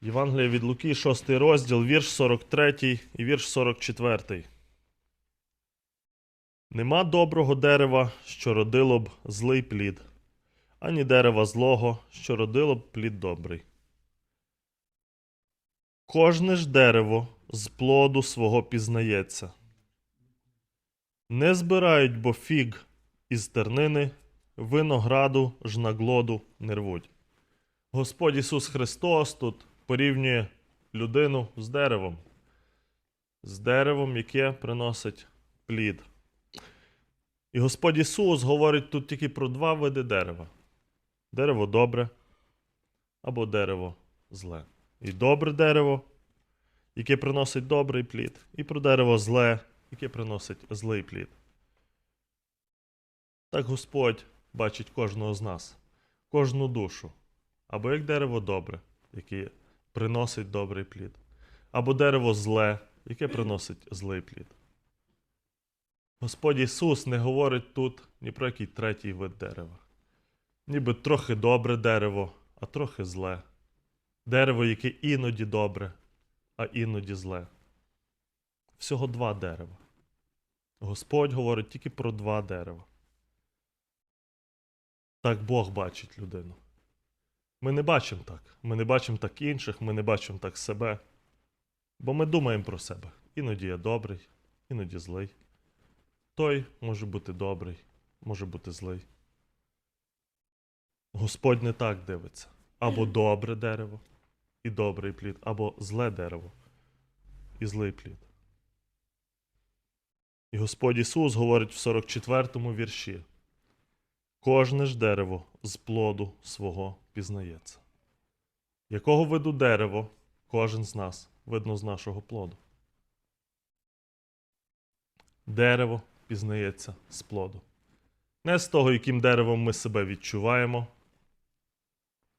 Євангелія від Луки, 6 розділ, вірш 43 і вірш 44. Нема доброго дерева, що родило б злий плід, ані дерева злого, що родило б плід добрий. Кожне ж дерево з плоду свого пізнається. Не збирають бо фіг із тернини, винограду ж на глоду не рвуть. Господь Ісус Христос тут порівнює людину з деревом, з деревом, яке приносить плід. І Господь Ісус говорить тут тільки про два види дерева: дерево добре або дерево зле. І добре дерево, яке приносить добрий плід, і про дерево зле, яке приносить злий плід. Так Господь бачить кожного з нас, кожну душу, або як дерево добре, яке приносить добрий плід, або дерево зле, яке приносить злий плід. Господь Ісус не говорить тут ні про який третій вид дерева. Ніби трохи добре дерево, а трохи зле. Дерево, яке іноді добре, а іноді зле. Всього два дерева. Господь говорить тільки про два дерева. Так Бог бачить людину. Ми не бачимо так. Ми не бачимо так інших, ми не бачимо так себе. Бо ми думаємо про себе. Іноді я добрий, іноді злий. Той може бути добрий, може бути злий. Господь не так дивиться. Або добре дерево і добрий плід, або зле дерево і злий плід. І Господь Ісус говорить в 44-му вірші: Кожне ж дерево з плоду свого пізнається. Якого виду дерево кожен з нас видно з нашого плоду? Дерево пізнається з плоду. Не з того, яким деревом ми себе відчуваємо.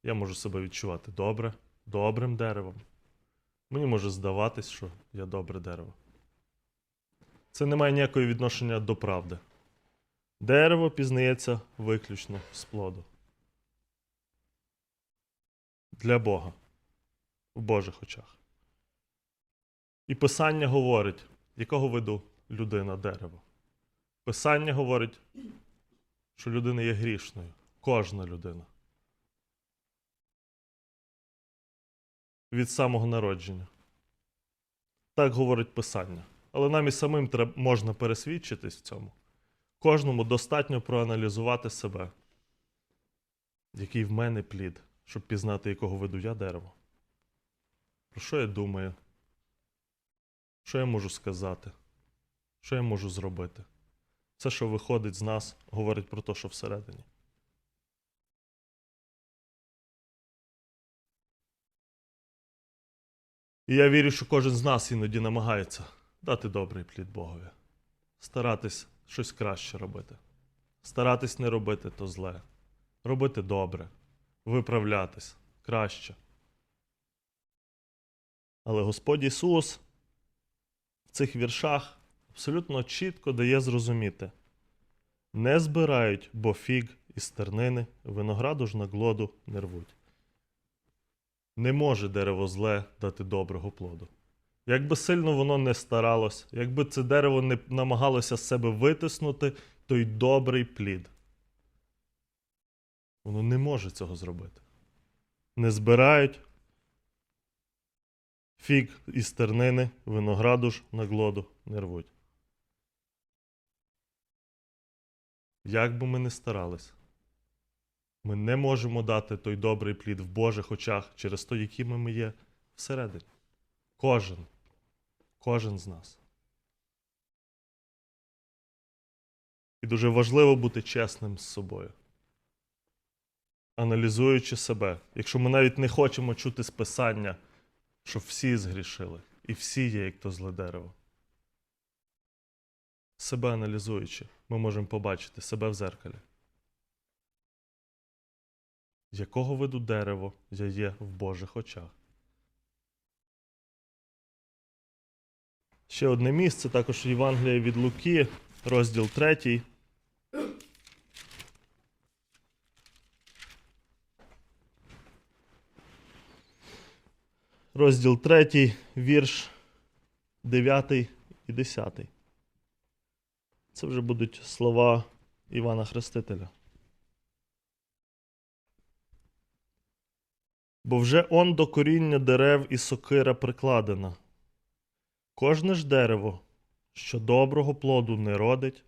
Я можу себе відчувати добре, добрим деревом. Мені може здаватись, що я добре дерево. Це не має ніякого відношення до правди. Дерево пізнається виключно з плоду. Для Бога в Божих очах. І Писання говорить, якого виду людина дерево. Писання говорить, що людина є грішною. Кожна людина. Від самого народження. Так говорить Писання. Але нам і самим можна пересвідчитись в цьому. Кожному достатньо проаналізувати себе, який в мене плід, щоб пізнати, якого виду я дерево. Про що я думаю? Що я можу сказати? Що я можу зробити? Все, що виходить з нас, говорить про те, що всередині. І я вірю, що кожен з нас іноді намагається дати добрий плід Богові, старатись щось краще робити, старатись не робити то зле, робити добре, виправлятись краще. Але Господь Ісус в цих віршах абсолютно чітко дає зрозуміти: не збирають, бо фіг із тернини, винограду ж на глоду не рвуть. Не може дерево зле дати доброго плоду. Якби сильно воно не старалось, якби це дерево не намагалося себе витиснути той добрий плід. Воно не може цього зробити. Не збирають фіг із тернини, винограду ж на глоду не рвуть. Як би ми не старались, ми не можемо дати той добрий плід в Божих очах через то, якими ми є всередині. Кожен. Кожен з нас. І дуже важливо бути чесним з собою. Аналізуючи себе, якщо ми навіть не хочемо чути з писання, що всі згрішили, і всі є, як то зле дерево. Себе аналізуючи, ми можемо побачити себе в зеркалі. Якого виду дерево я є в Божих очах? Ще одне місце, також Євангелія від Луки, розділ 3. розділ 3, вірш 9 і 10. Це вже будуть слова Івана Хрестителя. Бо вже он до коріння дерев і сокира прикладена. Кожне ж дерево, що доброго плоду не родить,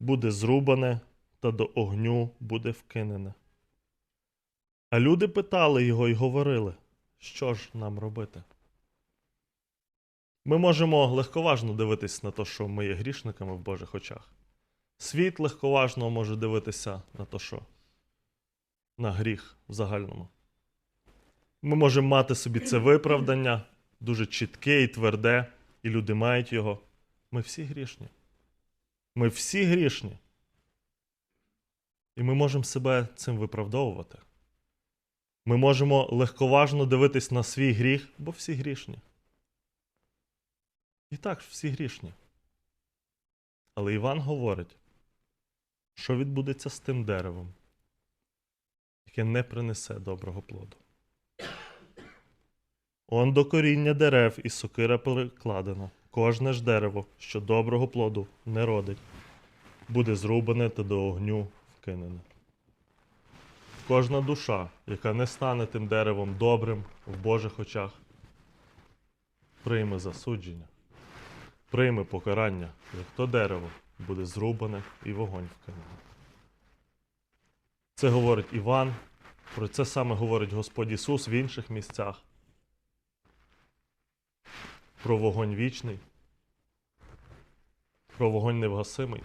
буде зрубане та до огню буде вкинене. А люди питали його і говорили, що ж нам робити? Ми можемо легковажно дивитись на те, що ми є грішниками в Божих очах. Світ легковажно може дивитися на те, що на гріх в загальному. Ми можемо мати собі це виправдання, дуже чітке і тверде, і люди мають його. Ми всі грішні. Ми всі грішні. І ми можемо себе цим виправдовувати. Ми можемо легковажно дивитись на свій гріх, бо всі грішні. І так, всі грішні. Але Іван говорить, що відбудеться з тим деревом, яке не принесе доброго плоду. Он до коріння дерев і сокира перекладена. Кожне ж дерево, що доброго плоду не родить, буде зрубане та до огню вкинене. Кожна душа, яка не стане тим деревом добрим в Божих очах, прийме засудження, прийме покарання, як то дерево буде зрубане і вогонь вкинене. Це говорить Іван, про це саме говорить Господь Ісус в інших місцях. Про вогонь вічний, про вогонь невгасимий.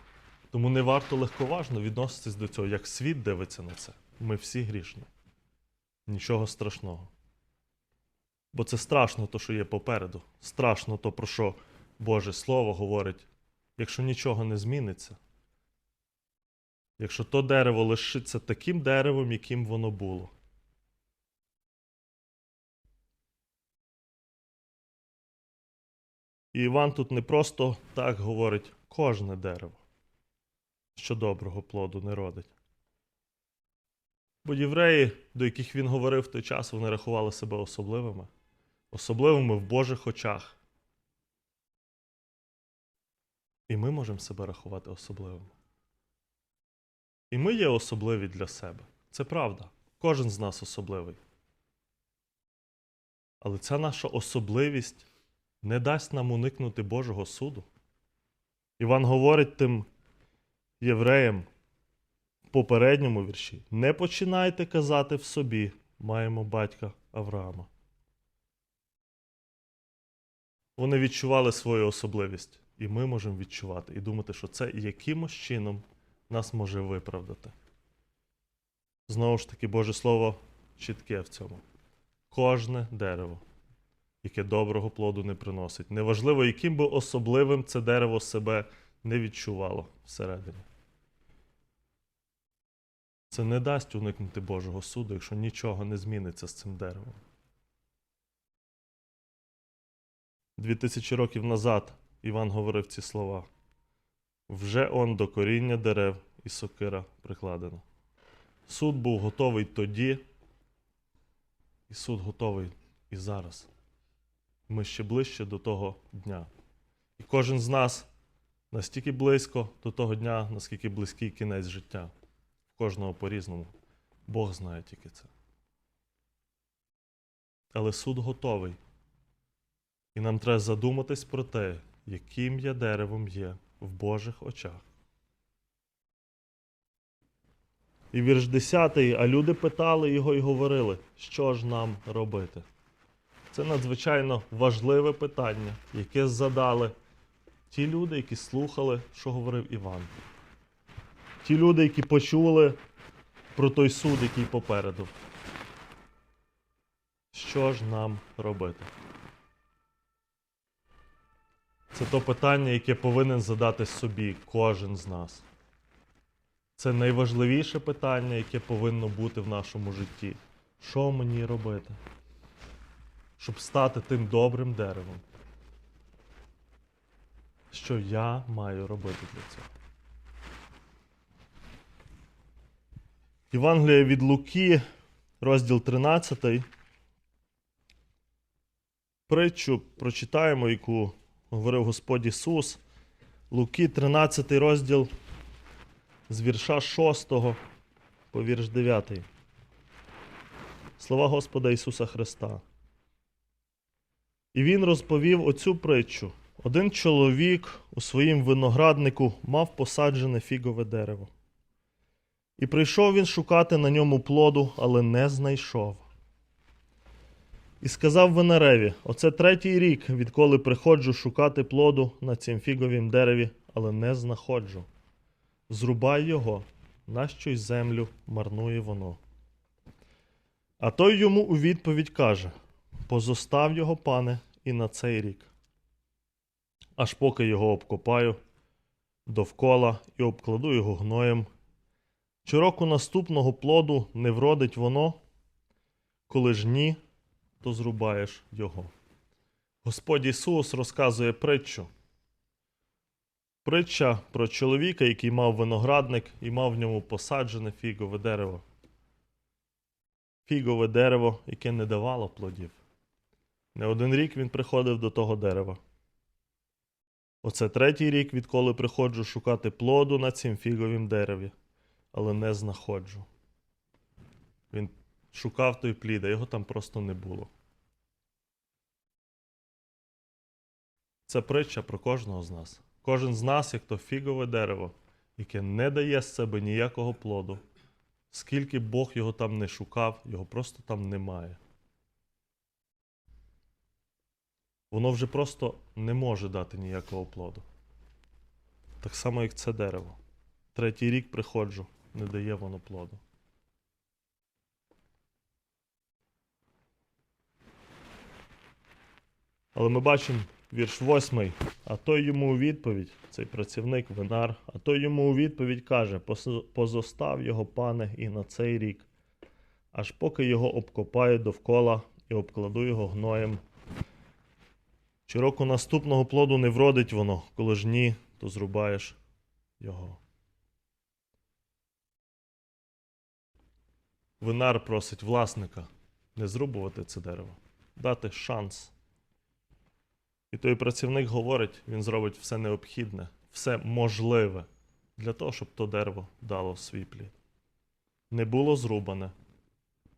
Тому не варто легковажно відноситись до цього, як світ дивиться на це. Ми всі грішні. Нічого страшного. Бо це страшно то, що є попереду. Страшно то, про що Боже Слово говорить, якщо нічого не зміниться. Якщо то дерево лишиться таким деревом, яким воно було. І Іван тут не просто так говорить кожне дерево, що доброго плоду не родить. Бо євреї, до яких він говорив в той час, вони рахували себе особливими, особливими в Божих очах. І ми можемо себе рахувати особливими. І ми є особливі для себе. Це правда. Кожен з нас особливий. Але ця наша особливість не дасть нам уникнути Божого суду. Іван говорить тим євреям в попередньому вірші: не починайте казати в собі, маємо батька Авраама. Вони відчували свою особливість, і ми можемо відчувати і думати, що це якимось чином нас може виправдати. Знову ж таки, Боже Слово чітке в цьому. Кожне дерево, яке доброго плоду не приносить. Неважливо, яким би особливим це дерево себе не відчувало всередині. Це не дасть уникнути Божого суду, якщо нічого не зміниться з цим деревом. Дві тисячі років назад Іван говорив ці слова. Вже он до коріння дерев і сокира прикладено. Суд був готовий тоді, і суд готовий і зараз. Ми ще ближче до того дня. І кожен з нас настільки близько до того дня, наскільки близький кінець життя. Кожного по-різному. Бог знає тільки це. Але суд готовий. І нам треба задуматись про те, яким я деревом є в Божих очах. І вірш 10, а люди питали його і говорили, що ж нам робити. Це надзвичайно важливе питання, яке задали ті люди, які слухали, що говорив Іван. Ті люди, які почули про той суд, який попереду. Що ж нам робити? Це то питання, яке повинен задати собі кожен з нас. Це найважливіше питання, яке повинно бути в нашому житті. Що мені робити? Щоб стати тим добрим деревом. Що я маю робити для цього? Євангелія від Луки, розділ 13. притчу прочитаємо, яку говорив Господь Ісус. Луки, 13 розділ з вірша 6 по вірш 9. Слова Господа Ісуса Христа. І він розповів оцю притчу. Один чоловік у своїм винограднику мав посаджене фігове дерево. І прийшов він шукати на ньому плоду, але не знайшов. І сказав винареві: Оце третій рік, відколи приходжу шукати плоду на цім фіговім дереві, але не знаходжу. Зрубай його, нащо й землю марнує воно. А той йому у відповідь каже: Позостав його, пане, і на цей рік. Аж поки його обкопаю довкола і обкладу його гноєм. Чи року наступного плоду не вродить воно, коли ж ні, то зрубаєш його. Господь Ісус розказує притчу. Притча про чоловіка, який мав виноградник і мав в ньому посаджене фігове дерево. Фігове дерево, яке не давало плодів. Не один рік він приходив до того дерева. Оце третій рік, відколи приходжу шукати плоду на цім фіговім дереві, але не знаходжу. Він шукав той плід, а його там просто не було. Це притча про кожного з нас. Кожен з нас, як то фігове дерево, яке не дає з себе ніякого плоду. Скільки Бог його там не шукав, його просто там немає. Воно вже просто не може дати ніякого плоду. Так само, як це дерево. Третій рік приходжу, не дає воно плоду. Але ми бачимо вірш восьмий. А той йому у відповідь, цей працівник винар, а той йому у відповідь каже: позостав його пане і на цей рік, аж поки його обкопаю довкола і обкладу його гноєм. Чи року наступного плоду не вродить воно, коли ж ні, то зрубаєш його. Винар просить власника не зрубувати це дерево, дати шанс. І той працівник говорить, він зробить все необхідне, все можливе для того, щоб то дерево дало свій плід. Не було зрубане,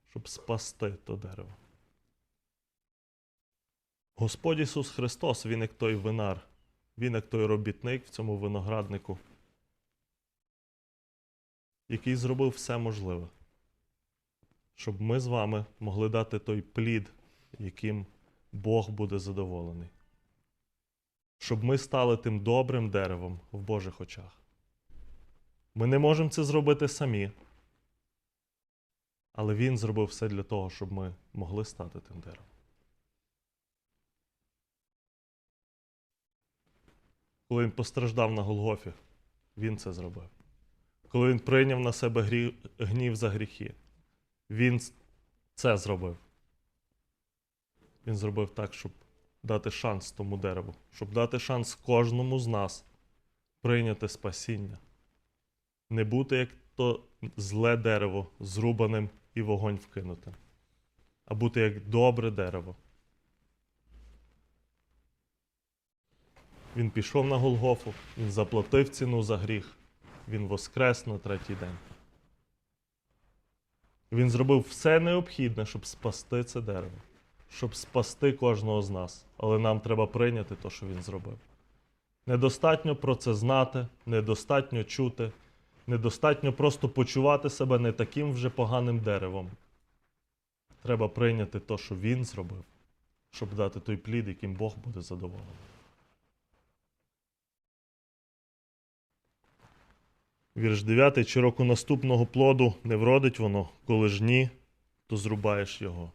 щоб спасти то дерево. Господь Ісус Христос, Він як той винар, Він як той робітник в цьому винограднику, який зробив все можливе, щоб ми з вами могли дати той плід, яким Бог буде задоволений. Щоб ми стали тим добрим деревом в Божих очах. Ми не можемо це зробити самі, але Він зробив все для того, щоб ми могли стати тим деревом. Коли він постраждав на Голгофі, він це зробив. Коли він прийняв на себе гнів за гріхи, він це зробив. Він зробив так, щоб дати шанс тому дереву, щоб дати шанс кожному з нас прийняти спасіння. Не бути як то зле дерево, зрубаним і вогонь вкинутим, а бути як добре дерево. Він пішов на Голгофу, він заплатив ціну за гріх, він воскрес на третій день. Він зробив все необхідне, щоб спасти це дерево, щоб спасти кожного з нас. Але нам треба прийняти те, що він зробив. Недостатньо про це знати, недостатньо чути, недостатньо просто почувати себе не таким вже поганим деревом. Треба прийняти те, що він зробив, щоб дати той плід, яким Бог буде задоволений. Вірш 9. Чи року наступного плоду не вродить воно, коли ж ні, то зрубаєш його.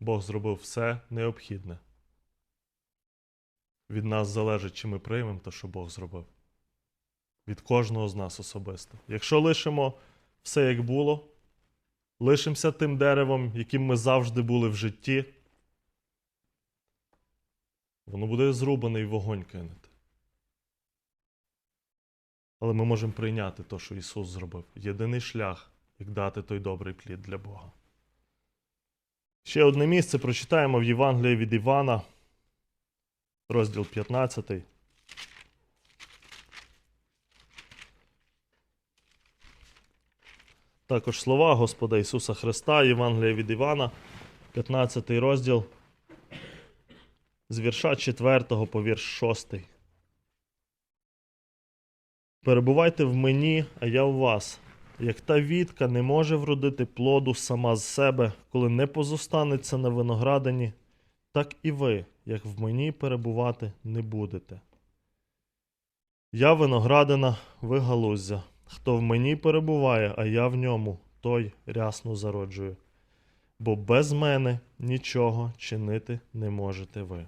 Бог зробив все необхідне. Від нас залежить, чи ми приймемо те, що Бог зробив. Від кожного з нас особисто. Якщо лишимо все як було, лишимося тим деревом, яким ми завжди були в житті, воно буде зрубане і вогонь кинути. Але ми можемо прийняти те, що Ісус зробив. Єдиний шлях, як дати той добрий плід для Бога. Ще одне місце прочитаємо в Євангелії від Івана, розділ 15. Також слова Господа Ісуса Христа, Євангелія від Івана, 15 розділ, з вірша 4 по вірш 6. Перебувайте в мені, а я в вас. Як та вітка не може вродити плоду сама з себе, коли не позостанеться на виноградині, так і ви, як в мені перебувати не будете. Я виноградина, ви галуздя. Хто в мені перебуває, а я в ньому, той рясно зароджує. Бо без мене нічого чинити не можете ви.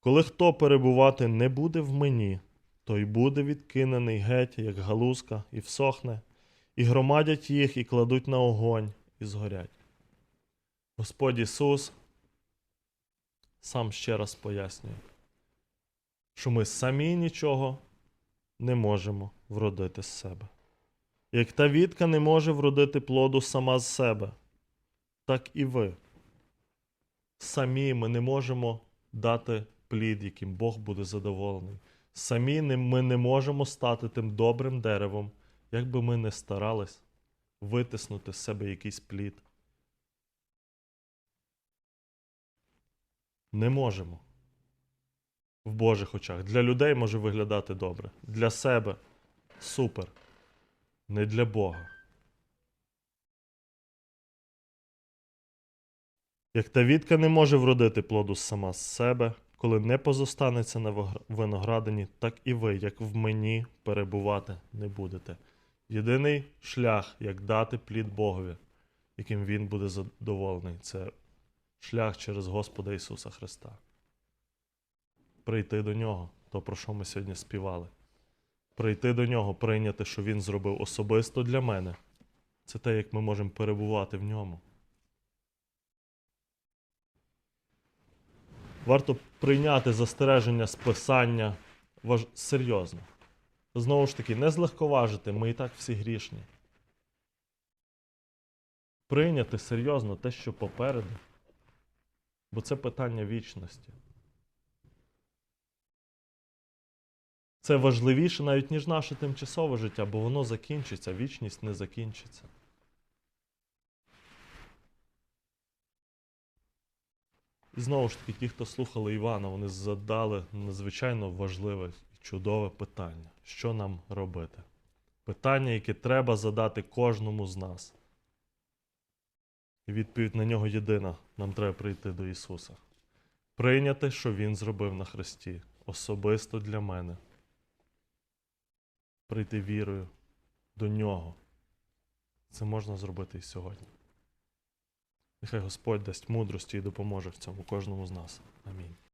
Коли хто перебувати не буде в мені, той буде відкинений геть, як галузка, і всохне, і громадять їх, і кладуть на огонь, і згорять. Господь Ісус сам ще раз пояснює, що ми самі нічого не можемо вродити з себе. Як та вітка не може вродити плоду сама з себе, так і ви. Самі ми не можемо дати плід, яким Бог буде задоволений. Самі ми не можемо стати тим добрим деревом, як би ми не старались витиснути з себе якийсь плід. Не можемо. В Божих очах. Для людей може виглядати добре. Для себе супер. Не для Бога. Як та вітка не може вродити плоду сама з себе, коли не позостанеться на виноградині, так і ви, як в мені, перебувати не будете. Єдиний шлях, як дати плід Богові, яким Він буде задоволений, це шлях через Господа Ісуса Христа. Прийти до Нього, то про що ми сьогодні співали. Прийти до Нього, прийняти, що Він зробив особисто для мене. Це те, як ми можемо перебувати в ньому. Варто прийняти застереження з писання важ... серйозно. Знову ж таки, не злегковажити, ми і так всі грішні. Прийняти серйозно те, що попереду, бо це питання вічності. Це важливіше навіть, ніж наше тимчасове життя, бо воно закінчиться, вічність не закінчиться. І знову ж таки, ті, хто слухали Івана, вони задали надзвичайно важливе і чудове питання: що нам робити? Питання, яке треба задати кожному з нас. І відповідь на нього єдина: нам треба прийти до Ісуса. Прийняти, що Він зробив на Христі, особисто для мене. Прийти вірою до Нього. Це можна зробити і сьогодні. Нехай Господь дасть мудрості і допоможе в цьому кожному з нас. Амінь.